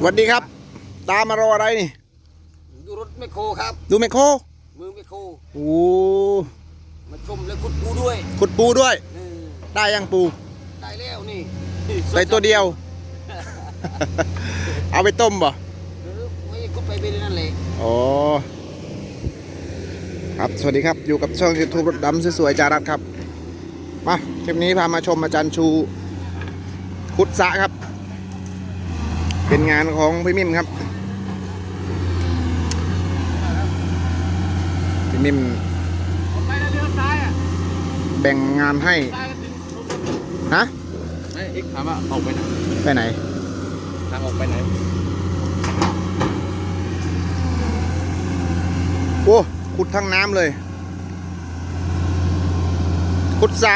สวัสดีครับ ตามมารออะไรนี่ ดูรถแมคโครครับ ดูแมคโครมือแมคโครโอ้มาชมแล้วขุดปูด้วยขุดปูด้วย เออได้ยังปู ได้แล้วนี่ใส่ตัวเดียว เอาไปต้มบ่เออไม่ขุดไปไปนั่นแหละอ๋อ ครับสวัสดีครับอยู่กับช่อง YouTube รถดำสวยๆจารัสครับ มาคลิปนี้พามาชมอาจารย์ชูขุดสระครับ เป็นงานของพี่มิมครับ พี่มิมไปแล้วเลี้ยวซ้ายอะแบ่งงานให้ซ้ายก็ถึงฮะไอ้เอ็กถามว่าออกไปไหน ไปไหน ทางออกไปไหน โอ้ ขุดทั้งน้ำเลย ขุดสระ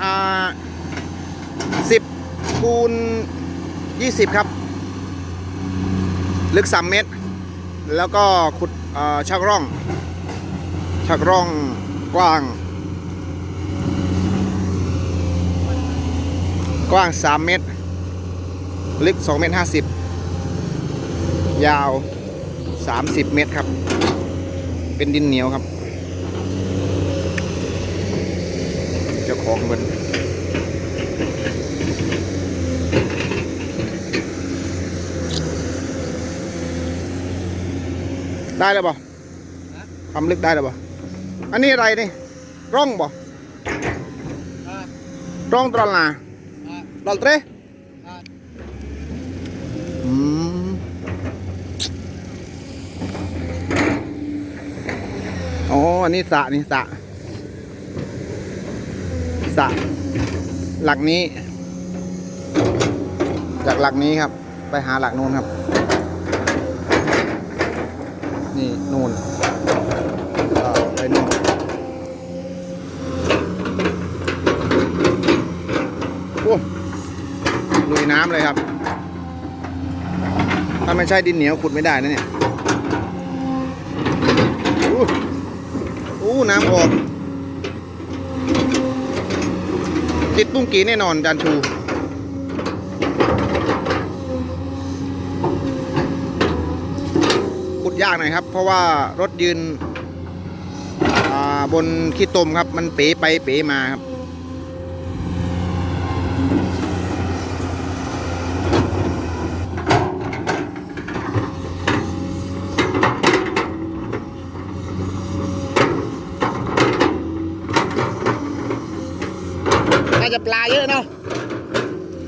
อ่าสิบคูณยี่สิบครับ ลึกสามเมตร แล้วก็ขุดชักร่อง ชักร่องกว้าง กว้างสามเมตร ลึกสองเมตรห้าสิบยาวสามสิบเมตรครับ เป็นดินเหนียวครับ เจ้าของมัน ได้แล้วบ่ความลึกได้แล้วบ่อันนี้อะไรนี่ ร่องบ่อ่าร่องตรอลนาอ่าดอลเตรอ่าอืมอ๋ออันนี้สระนี่สระสระหลักนี้ จากหลักนี้ครับ ไปหาหลักนู้นครับ นี่นู่นอ่าไปนู่นโอ้ลุยน้ำเลยครับ ถ้าไม่ใช่ดินเหนียวขุดไม่ได้นะเนี่ยอู้อู้น้ำออกติดปุ้งกีแน่นอนจานชู ขุดยากหน่อยครับ เพราะว่ารถยืนบนขี้ตมครับ มันเป๋ไปเป๋มาครับน่าจะปลาเยอะเนาะ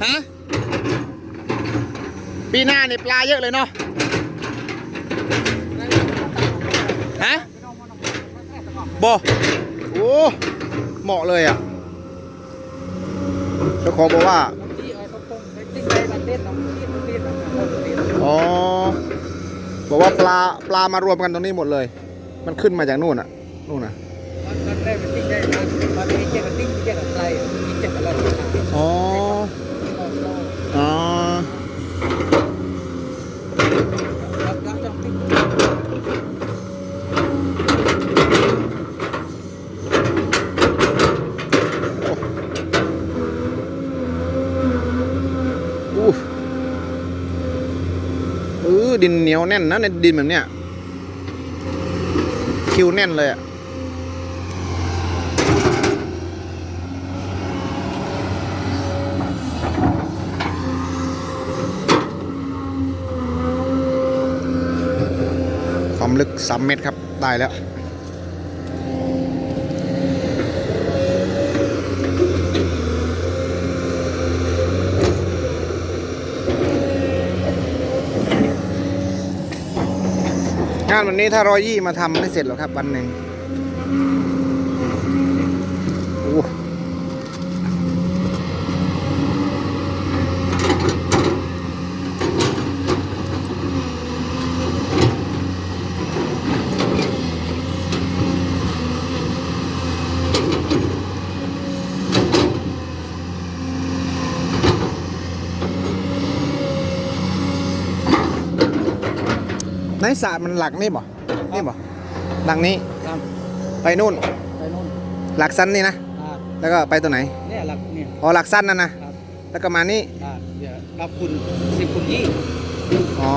ฮะ ปีหน้านี่ปลาเยอะเลยเนาะ ฮะ บอโอ้เหมาะเลยอะเจ้าของบอกว่าที่เอาตรงๆไปติ้งไปบันเต้นน้องที่มันเต้นน้องเขาเต้นอ๋อบอกว่าปลาปลามารวมกันตรงนี้หมดเลย มันขึ้นมาจากนู่นอะนู่นอะมันมันได้มันติ้งได้มันมันมีเจ็ดติ้งมีเจ็ดอะไรมีเจ็ดอะไร อ๋อ อ๋อ รับรับจังติ้ง อู้เออ ดินเหนียวแน่นนะในดินแบบเนี้ยคิวแน่นเลยอะความลึก 3 เมตรครับ ได้แล้ว งานวันนี้ถ้ารอยยี่มาทำไม่เสร็จหรอกครับวันหนึ่ง ในศาสตร์มันหลักนี่บ่นี่บ่หลักนี้ครับไปนู่นไปนู่นหลักสั้นนี่นะอ่าแล้วก็ไปตัวไหนเนี่ยหลักเนี่ยอ๋อหลักสั้นนั่นนะครับแล้วก็มานี่อ่าเดี๋ยวรับคุณสิบคุณยี่ออ๋อ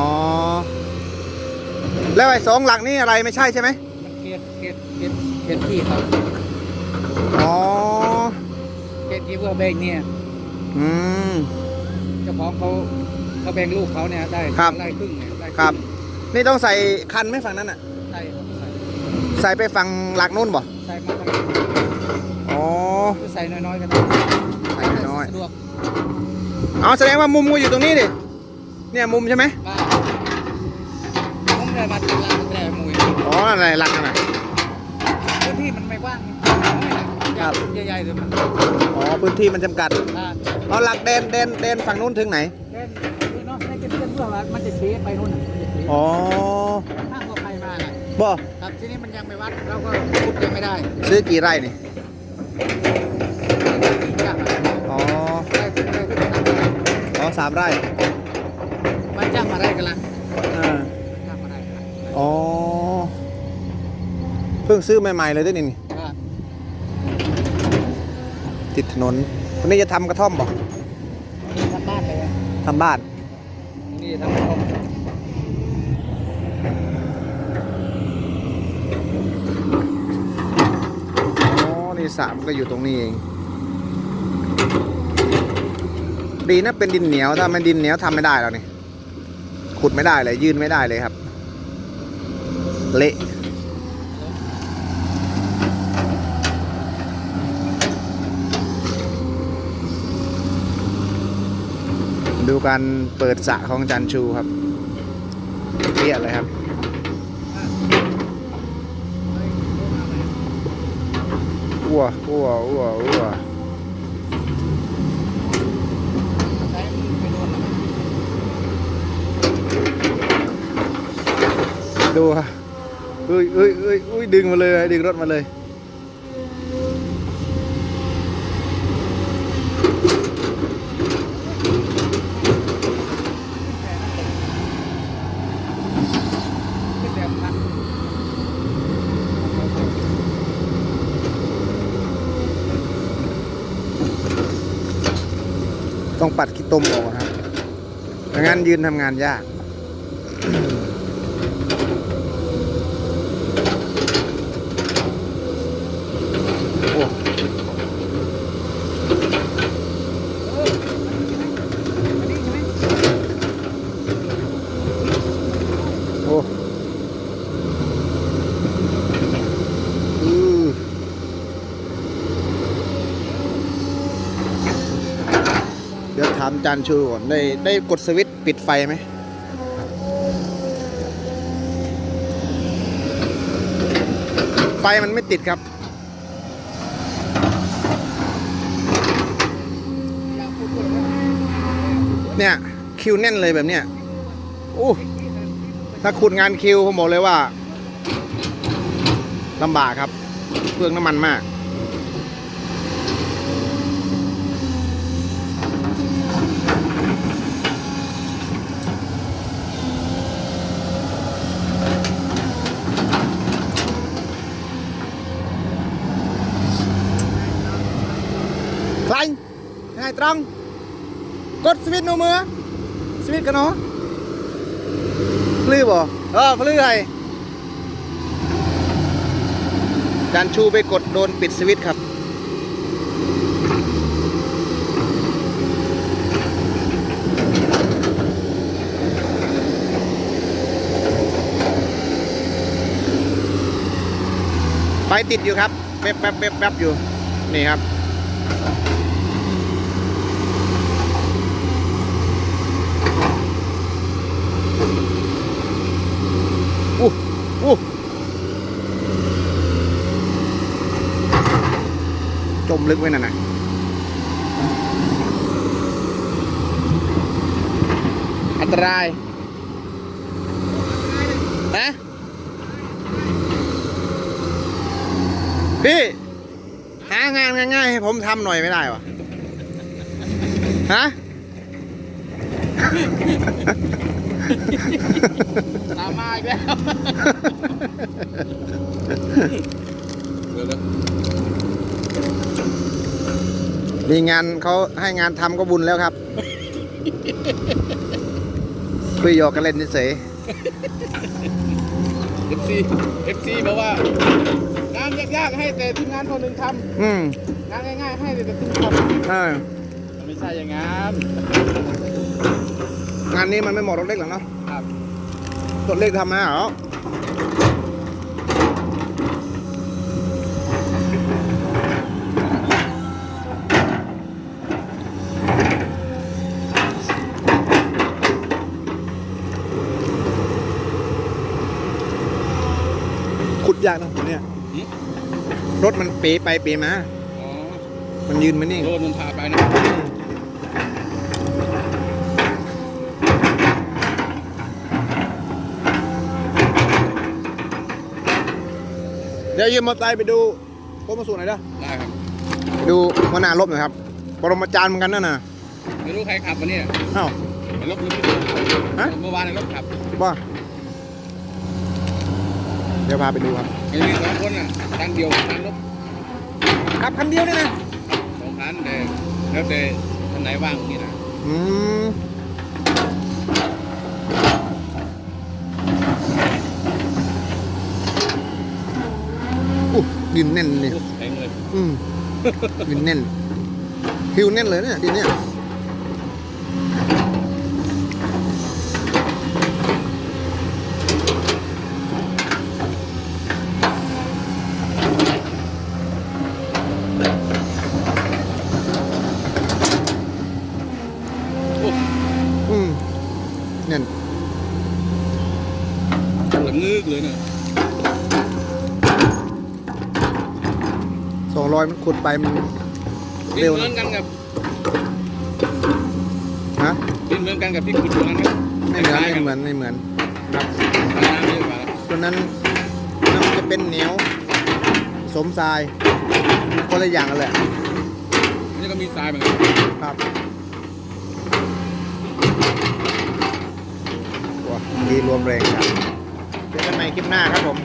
แล้วไอ้สองหลักนี่อะไรไม่ใช่ใช่ไหมมันเขตเขตเขตเขตที่เขาอ๋อเขตที่ว่าแบงเนี่ยอืมเจ้าของเขาเขาแบ่งลูกเขาเนี่ยได้ครับไร่ครึ่งเนี่ยได้ครับ นี่ต้องใส่คันไหมฝั่งนั้นอะ ใช่ครับใส่ใส่ไปฝั่งหลักนู้นบ่ใส่มาทางนี้อ๋อคือใส่น้อยๆก็ได้ใส่น้อยสะดวกอ๋อแสดงว่ามุมก็อยู่ตรงนี้ดิเนี่ยมุมใช่ไหมบ้านผมเลยมาติดร้านแต่หมุยอ๋ออะไรหลักนั่นน่ะ พื้นที่มันไม่กว้างน้อยนะครับใหญ่ๆเลยมันอ๋อพื้นที่มันจำกัดอ่าเอาหลักเดนเดนเดนฝั่งนู้นถึงไหน เล่นเนาะให้เป็นเพื่อนเพื่อว่ามันจะเชไปนู่นน่ะมันจะเช อ๋อข้างก็ใครมาน่ะบ่ครับทีนี้มันยังไม่วัดเราก็พูดยังไม่ได้ซื้อกี่ไร่นี่จ้ะอ๋อได้ถึงได้ถึงสามไร่อ๋อสามไร่มันจ้างมาได้กันละเออจ้างมาได้กันละอ๋อเพิ่งซื้อใหม่ๆเลยด้วยนี่นี่ก็ติดถนนวันนี้จะทำกระท่อมบ่ทำบ้านเลยอะทำบ้านนี่ทำคอม อ๋อ นี่สระมก็อยู่ตรงนี้เอง ดีนะเป็นดินเหนียว ถ้ามันดินเหนียวทำไม่ได้แล้วนี่ขุดไม่ได้เลย ยื่นไม่ได้เลยครับ เละดูการเปิดสระของจันชูครับ รียดเลยครับ อ้วอ้วอ้วอ้วใช้มือไปโดนแล้วมันดูครับอุ้ยเอ้ยอุ้ยอุ้ยดึงมาเลยดึงรถมาเลย ขึ้นแบบพัน ต้องปัดขี้ตมออกนะครับไม่งั้นยืนทำงานยาก โอ้ เอออันนี้ใช่ไหม โอ้อือเดี๋ยวถามจานชูก่อนได้ได้กดสวิตช์ปิดไฟไหมไฟมันไม่ติดครับเนี่ยคิวแน่นเลยแบบเนี้ยโอ้ถ้าขุดงานคิวผมบอกเลยว่าลำบากครับเปลืองน้ำมันมาก ใครยังไง ตรัง กดสวิตช์นูมือสวิตช์กันเนาะพลื้อบ่เออพลื้อไงจานชูไปกดโดนปิดสวิตช์ครับไฟติดอยู่ครับแป๊บแป๊บแป๊บแป๊บอยู่ นี่ครับ อู้อู้จมลึกไว้นั่นนะอันตรายนะพี่ หางานง่ายๆให้ผมทำหน่อยไม่ได้วะฮะ ตามมาอีกแล้วเดี๋ยวนะมีงานเขาให้งานทำก็บุญแล้วครับ คุยหยอกกันเล่นเฉยเอฟซีเอฟซีบอกว่างานยากๆให้แต่ทีมงานคนหนึ่งทๆอืมำงานง่ายๆให้แต่ทีมทำใช่มันไม่ใช่อย่างนั้น งานนี้มันไม่เหมาะรถเล็กหรอกเนาะครับรถเล็กทำมาเหรอขุดยากนะเนี่ยหึรถมันเป๋ไปเป๋มาอ๋อมันยืนมานิ่ง โดนมันพาไปนะ ดี๋ยวยืมมอเตอร์ไซค์ไปดูโคมาสูหน่อยเด้อได้ครับไปดูหัวหน้ารบหน่อยครับปรมาจารย์เหมือนกันนั่นน่ะไม่รู้ใครขับวันนี้เอ้าไอ้รถหรือพี่ขับฮะ เมื่อวานไอ้รถขับว่าเดี๋ยวพาไปดูครับไอ้นี่สองคนน่ะคันเดียวคันรถขับคันเดียวนี่นะสองคันแต่แล้วแต่คันไหนว่างนี่นะอืมอู้ ดินแน่นนี่โอ้แข็งเลยอืมดินแน่น หิวแน่นเลยเนี่ยดินเนี่ยอืมแน่น หลังงึกเลยเนี่ย ส องร้อยมันขุดไปมันดินเร็วเหมืนะอนกันกับฮะดินเหมือนกันกับที่ขุดตรงนั้นไหมไม่เหมือนคล้ายๆไม่เหมือนไม่เหมือนครับน้ำเยอะกว่าตัวนั้นมันจะเป็นเหนียว สมทรายคนละอย่างกันแหละนี่ก็มีทรายเหมือนกันครับว้าดีรวมแรงครับเจอกันใหม่คลิปหน้าครับผม